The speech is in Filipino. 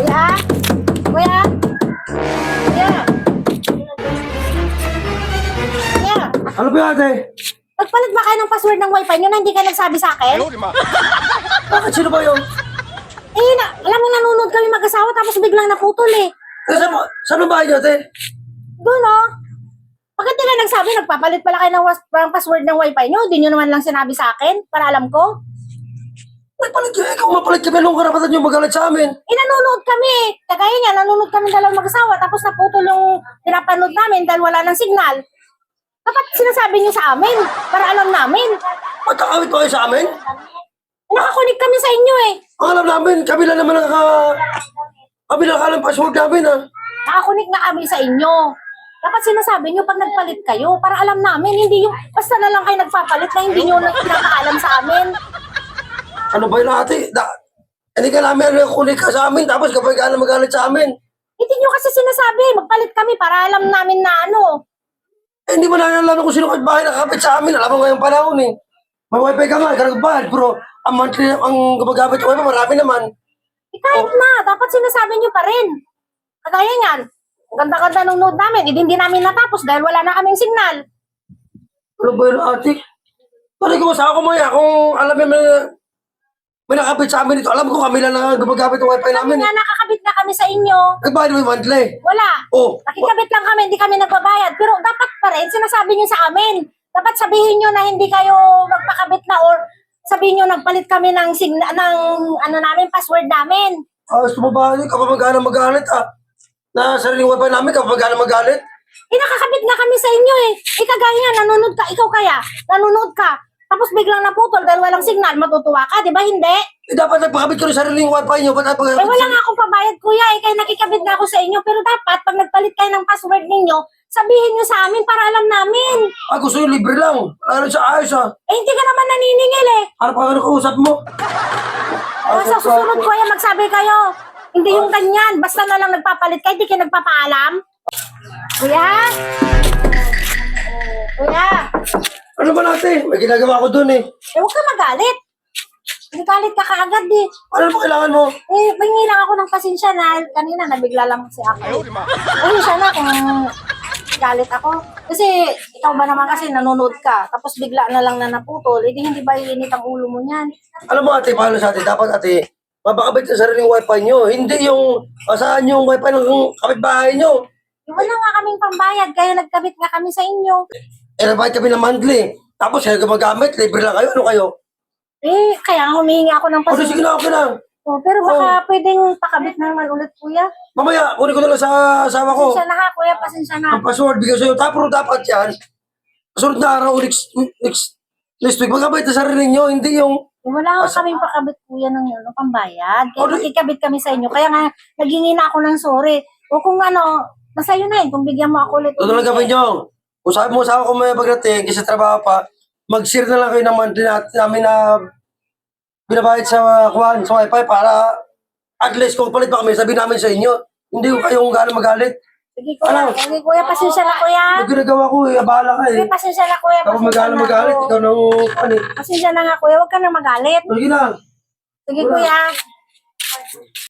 Kuya? Kuya? Kuya? Kuya? Ano ba ate? Nagpalit ba kayo ng password ng wifi nyo na hindi ka nagsabi sa akin? Bakit sino ba yun? Eh, na, alam mo, nanonood kami mag-asawa tapos biglang naputol eh. Eh, saan, saan ba niyo ate? Doon oh. Bakit di ka nagsabi? Nagpapalit pala kayo ng, was- ng password ng wifi nyo? Di nyo naman lang sinabi sa akin para alam ko. Nagpalit kayo, ikaw mapalit kami nung karapatan niyo magalit sa amin. Eh, nanonood kami. Kagaya niya, nanonood kami dalawang mag-asawa tapos naputol yung pinapanood namin dahil wala ng signal. Dapat sinasabi niyo sa amin para alam namin. Magkakawit ba kayo sa amin? Nakakunik kami sa inyo eh. Ang alam namin, kami lang naman naka... Kami lang alam password namin ha. Nakakunik na kami sa inyo. Dapat sinasabi niyo pag nagpalit kayo para alam namin. Hindi yung basta na lang kayo nagpapalit na hindi niyo na pinakaalam sa amin. Ano ba yun ate? Da, hindi ka namin kunik ka sa amin, tapos kapag ka na magalit sa amin. Hindi niyo kasi sinasabi. Magpalit kami para alam namin na ano. Eh, hindi mo na alam kung sino bahay nakakapit sa amin. Alam mo ngayong panahon eh. May wifi ka nga, karagbahan. Pero ang monthly, ang gumagamit ko wifi, marami naman. Eh, kahit na, dapat sinasabi niyo pa rin. Kagaya niyan, ang ganda-ganda ng note namin, eh, hindi namin natapos dahil wala na kaming signal. Ano ba yun ate? Pwede ko sa ako maya kung alam mo may, may nakapit sa amin dito. Alam ko kami lang na gumagamit ng wifi Kami namin. nga nakakabit na kami sa inyo. Nagbayad mo yung monthly. Wala. Oh, Nakikabit lang kami, hindi kami nagbabayad. Pero dapat pa rin, sinasabi niyo sa amin. Dapat sabihin niyo na hindi kayo magpakabit na or sabihin niyo nagpalit kami ng, signa, ng ano namin, password namin. ah, sumabali ka pa magana magalit ah. Na sariling wifi namin kapag magana magalit. Eh, nakakabit na kami sa inyo eh. Eh, kagaya nanonood ka. Ikaw kaya, nanonood ka. Tapos biglang naputol dahil walang signal, matutuwa ka, di ba? Hindi. Eh, dapat nagpakabit ko ng sariling wifi nyo. Ba't Eh, nagpakabit wala nga akong pabayad, kuya. Eh, kaya nakikabit na ako sa inyo. Pero dapat, pag nagpalit kayo ng password ninyo, sabihin nyo sa amin para alam namin. Ah, gusto nyo libre lang. Rin sa ayos ah. Eh, hindi ka naman naniningil eh. Ano pa ano kausap mo? O, sa susunod, kuya, magsabi kayo. Hindi yung ganyan. Basta na lang nagpapalit kayo, hindi kayo nagpapaalam. Kuya? Kuya? Natin? May ginagawa ko dun eh. Eh, huwag ka magalit. Nagalit ka kaagad eh. Ano ba kailangan mo? Eh, bingi lang ako ng pasensya na kanina nabigla lang kasi ako. Ayun siya na kung galit ako. Kasi ikaw ba naman kasi nanonood ka, tapos bigla na lang na naputol, edi hindi ba iinit ang ulo mo niyan? Alam mo ate, paano sa atin? Dapat ate, mapakabit sa sariling wifi nyo. Hindi yung asahan yung wifi ng kapitbahay nyo. Eh, Wala nga kaming pambayad, kaya nagkabit nga kami sa inyo. Eh, nabahit kami ng monthly. Tapos kayo gumagamit, libre lang kayo. Ano kayo? Eh, kaya humihingi ako ng O, di, sige pasensya. na, okay na. Oh, pero baka pwedeng pakabit na naman ulit, kuya. Mamaya, kunin ko na lang sa asawa ko. Pasensya na ha, kuya, pasensya na. Ang password, bigay sa'yo. Tapos dapat yan, sunod na araw, next, next, next week, magkabit na sarili nyo. Hindi yung, Eh, wala nga kaming pakabit, kuya, ng ano, pambayad. Kaya Oh, di- nakikabit kami sa inyo. Kaya nga, naghingi na ako ng sorry. O kung ano, nasa iyo na yun, kung bigyan mo ako ulit. ito lang gawin nyo. Kung sabi mo sa ako may pagdating, kasi trabaho pa, mag-share na lang kayo ng monthly natin namin na binabayad sa kuhan, sa wifi para at least kung palit pa kami, sabihin namin sa inyo. Hindi ko kayong gano'ng magalit. Sige, kuya. Ano? Sige, kuya, pasensya na, kuya. Ang ginagawa ko eh, abala ka eh. Kuya, pasensya na, kuya. Ako Pasensya magalit na magalit, ako. ikaw nang ano eh. Pasensya na nga, kuya. Huwag ka na magalit. Sige na. Sige, kuya.